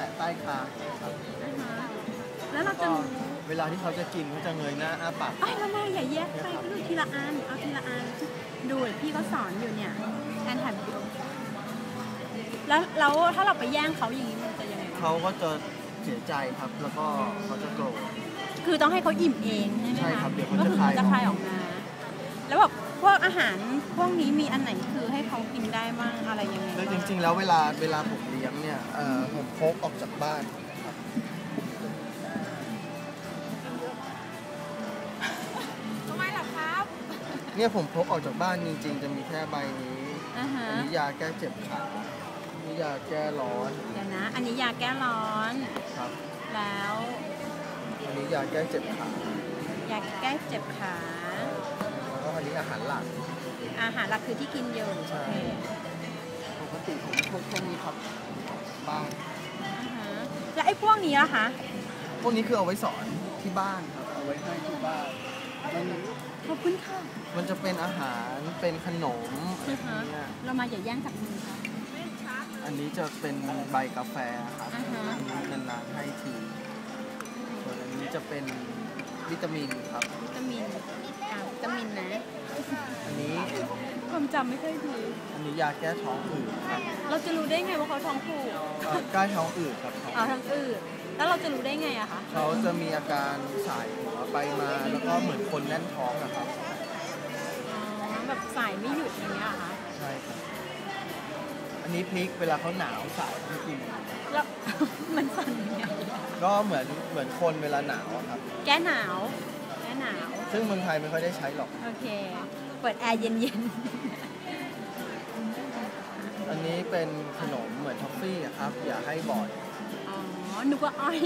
ตะใต้คางครับนะคะแล้วเราจะก็รู้เวลาที่เขาจะกินเขาจะเงยหน้าอ้าปากไอ้ยแล้วแม่อย่าแยกไปก็ดูทีละอัน เอาทีละอัน ดูเดี๋ยวพี่ก็สอนอยู่เนี่ยแอนถ่ายวิดีโอแล้วแล้วถ้าเราไปแย่งเขาอย่างนี้มันจะยังไงวะเขาก็จะเสียใจครับ แล้วก็เขาจะโกรธ คือต้องให้เขาอิ่มเองใช่ไหมใช่คะครับเดี๋ยวเขาก็จะคือคาย จะคายออกมา แล้วแบบ พวกอาหารพวกนี้มีอันไหนคือให้เขากินได้บ้างอะไรยังไงแล้วจบ้างริง ๆ แล้วเวลาเวลาผมเลี้ยงเนี่ยเอ่อผมพกออกจากบ้านครับทำไมล่ะครับเนี่ยผมพกออกจากบ้านจริง ๆ จะมีแค่ใบนี้อ่าฮะอันนี้ยาแก้เจ็บขาอันนี้ยาแก้ร้อนเดี๋ยวนะ อันนี้ยาแก้ร้อนครับ แล้วอันนี้ยาแก้เจ็บขาอยากแก้เจ็บขาแล้วก็ อันนี้อาหารหลักอาหารหลักคือที่กินอยู่ใช่โอเคปกติผมพกแค่นี้ครับบ้านอ่าฮะแล้วไอ้พวกนี้ล่ะคะพวกนี้คือเอาไว้สอนที่บ้านครับเอาไว้ให้ที่บ้านมันขอบคุณค่ะมันจะเป็นอาหารเป็นขนมอะไรอ่าพวกฮะเนี้ยเรามาอย่าแย่งจากมือค่ะอันนี้จะเป็นใบกาแฟครับอ่าฮะอันนี้นานๆให้ทีส่วนอันนี้จะเป็น วิตามินครับ วิตามินอ่าวิตามินนะ อันนี้ ความจำไม่ค่อยดีอันนี้ยาแก้ท้องอืดครับเราจะรู้ได้ไงว่าเขาท้องผูกเอ่อใกล้ท้องอืดครับ อ๋อท้องอืดแล้วเราจะรู้ได้ไงอะคะเขาจะมีอาการสายหัวไปมา แล้วก็เหมือนคนแน่นท้องนะครับ อ๋อแบบสายไม่หยุดอย่างเงี้ยเหรอคะ ใช่ครับ อันนี้พริกเวลาเขาหนาวสายให้กิน แล้ว มันสั่นยังไงก็เหมือนเหมือนคนเวลาหนาวอะครับ แก้หนาว แก้หนาว ซึ่งเมืองไทยไม่ค่อยได้ใช้หรอก โอเค เปิดแอร์เย็นอันนี้เป็นขนมเหมือนท็อฟฟี่อะครับ อย่าให้บ่อยๆ อ๋อ นึกว่าอ้อย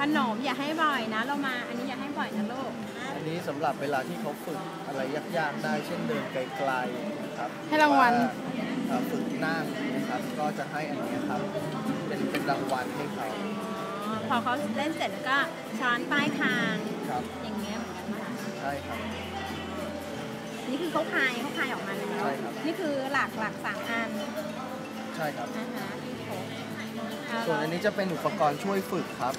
ขนมอย่าให้บ่อยนะ เรามา อันนี้อย่าให้บ่อยนะลูก อันนี้สำหรับเวลาที่เขาฝึกอะไรยากๆได้ เช่นเดินไกลๆนะครับให้รางวัลเอ่อ ฝึกนั่งนะครับ ก็จะให้อันนี้ครับ เป็นเป็นรางวัลให้เขาอ๋อพอเขาเล่นเสร็จแล้วก็ช้อนป้ายคางครับอย่างเงี้ยเหมือนกันนะคะใช่ครับ นี่คือเขาคายเขาคายออกมาแล้วใช่ครับนี่คือหลักหลักสามอัน ใช่ครับนะคะที่ครบอ่าส่วนอันนี้จะเป็นอุปกรณ์ช่วยฝึกครับ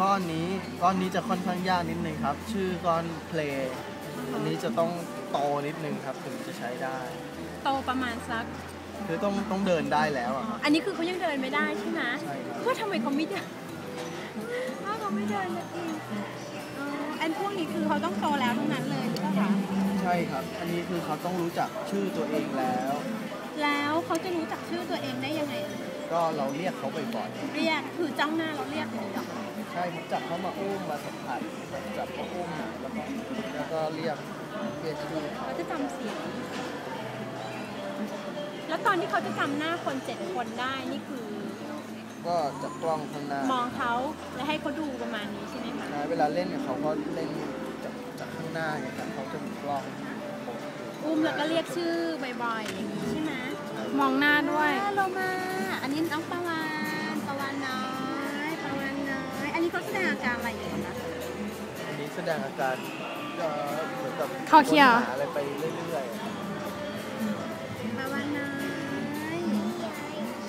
ก้อนนี้ก้อนนี้จะค่อนข้างยากนิดนึงครับ ชื่อก้อนเพลง อันนี้จะต้องโตนิดนึงครับถึงจะใช้ได้ โตประมาณสักคือต้องต้องเดินได้แล้วอ๋ออะครับอันนี้คือเขายังเดินไม่ได้ใช่ไหมใช่ครับว่าทำไมเขาไม่เดินว่าเขาไม่เดินสักทีอ๋ออันพวกนี้คือเขาต้องโตแล้วทั้งนั้นเลยหรือเปล่าคะใช่ครับ อันนี้คือเขาต้องรู้จักชื่อตัวเองแล้ว แล้วเขาจะรู้จักชื่อตัวเองได้ยังไง ก็เราเรียกเขาบ่อยเรียกคือจ้องหน้าเราเรียกอย่างนี้เหรอคะๆใช่ครับจับเขามาอุ้มมาสัมผัสจับเขาอุ้มแล้วก็แล้วก็เรียกเรียกชื่อเขาเขาจะจำเสียง แล้วตอนที่เขาจะจำหน้าคนเจ็ดคนได้นี่คือ ก็จับกล้องข้างหน้ามองเขาแล้วให้เขาดูประมาณนี้ใช่ไหมคะใช่เวลาเล่นกับเขาก็เล่นจากจากข้างหน้าไงครับเขาจะมีกล้องอุ้มแล้วก็เรียกชื่อบ่อยๆอย่างนี้ใช่ไหมมองหน้าด้วยโลมา อันนี้น้องปาวานปาวานน้อยปาวานน้อย อันนี้เขาแสดงอาการอะไรอยู่คะอันนี้แสดงอาการเอ่อเหมือนกับเข้าเขี้ยวค้นหาอะไรไปเรื่อยๆอะปาวานน้อย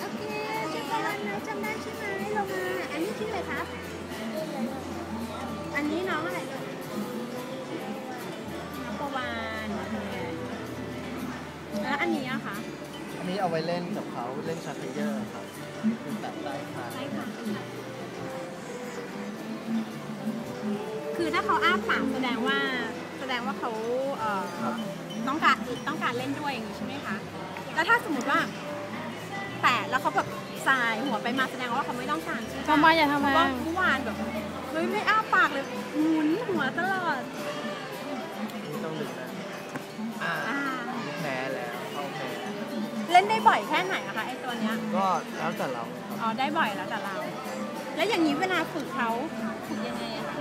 โอเคชื่อปาวานน้อยจำได้ใช่ไหมโลมา อันนี้ชื่ออะไรครับ อันนี้น้องอะไรลูกน้องปาวานโอเคแล้วอันนี้อะคะ อันนี้เอาไว้เล่นกับเขา เล่นชักเขยอร์ครับเป็นแบบใต้คางใช่ค่ะ คือถ้าเขาอ้าปากแสดงว่าแสดงว่าเขาเอ่อต้องการต้องการเล่นด้วยอย่างนี้ใช่ไหมคะ แล้วถ้าสมมติว่า แตะแล้วเขาแบบสายหัวไปมาแสดงว่าเขาไม่ต้องการใช่ไหมทำไมอย่าทำไมเพราะว่าเมื่อวานแบบเฮ้ยไม่อ้าปากเลยหมุนหัวตลอด ได้บ่อยแค่ไหนอะคะไอตัวเนี้ยก็แล้วแต่เราครับอ๋อได้บ่อยแล้วแต่เรา แล้วอย่างนี้เวลาฝึกเขาฝึกยังไงอะคะ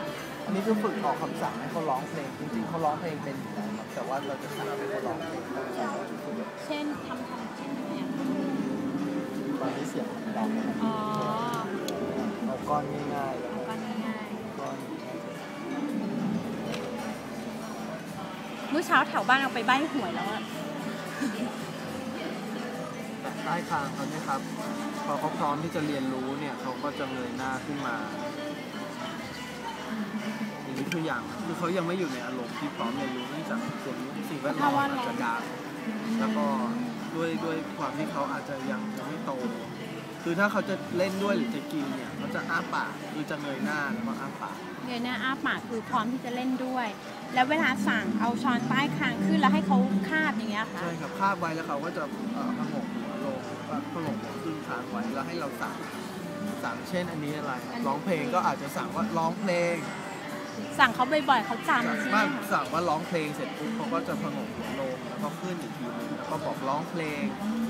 อันนี้คือฝึกออกคำสั่งให้เขาร้องเพลงจริงๆเขาร้องเพลงเป็นอยู่แล้วครับแต่ว่าเราจะสั่งให้เขาร้องเพลงได้เช่นทำทำเช่นยังไงอะตอนนี้เสียงมันดังนะครับอ๋อเอาก้อนง่ายๆแล้วก็ง่ายก้อน ๆเมื่อเช้าแถวบ้านเอาไปใบ้หวยแล้วอะ ใต้คางเขาเนี่ยครับ พอเขาพร้อมที่จะเรียนรู้เนี่ยเขาก็จะเงยหน้าขึ้นมาอย่างนี้คืออย่างคือเขายังไม่อยู่ในอารมณ์ที่พร้อมเรียนรู้เนื่องจากส่วนสิ่งแวดล้อมอาจจะดังแล้วก็ด้วยด้วยความที่เขาอาจจะยังยังไม่โต คือถ้าเขาจะเล่นด้วยหรือจะกินเนี่ยเขาจะอ้าปากคือจะเงยหน้าแล้วก็อ้าปากเงยหน้าอ้าปากคือพร้อมที่จะเล่นด้วย แล้วเวลาสั่งเอาช้อนใต้คางขึ้นแล้วให้เขาคาบอย่างเงี้ยค่ะใช่ครับคาบไว้แล้วเขาก็จะเอ่อพงกหัว ลงก็พงกหัวขึ้นค้างไว้แล้วให้เราสั่งสั่งเช่นอันนี้อะไรร้องเพลงก็อาจจะสั่งว่าร้องเพลงสั่งเขาบ่อยๆเขาจำใช่ไหมว่าคะสั่งว่าร้องเพลงเสร็จปุ๊บเขาก็จะพงกหัวลงแล้วก็ขึ้นอีกทีหนึงแล้วก็บอกร้องเพลง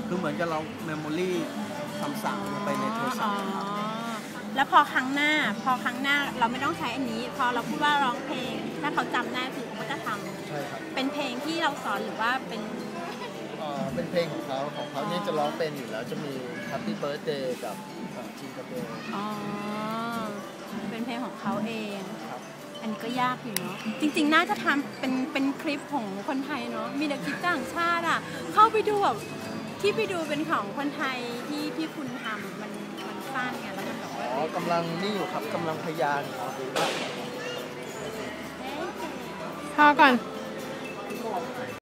คือเหมือนกับเราเมมโมรี่คำสั่งลงไปในโทรศัพท์อ๋อแล้วพอครั้งหน้า พอครั้งหน้าเราไม่ต้องใช้อันนี้ พอเราพูดว่าร้องเพลง ถ้าเขาจำได้คือเขาจะทำใช่ครับเป็นเพลงที่เราสอนหรือว่าเป็น เอ่อเป็นเพลงของเขาของเขาเนี่ยจะร้องเป็นอยู่แล้วจะมี Happy Birthday กับจิงกับเบลอ๋อ เป็นเพลงของเขาเอง ครับอันนี้ก็ยากอยู่เนาะ จริง ๆ น่าจะทำเป็นเป็นคลิปของคนไทยเนาะ มีแต่คลิปต่างชาติอะ เข้าไปดูแบบที่ไปดูเป็นของคนไทยที่ที่คุณทำมันมันสั้นไงแล้วมันแบบว่า อ๋อกำลังนี่อยู่ครับกำลังพยายามอยู่ครับเอ๊ะพอก่อน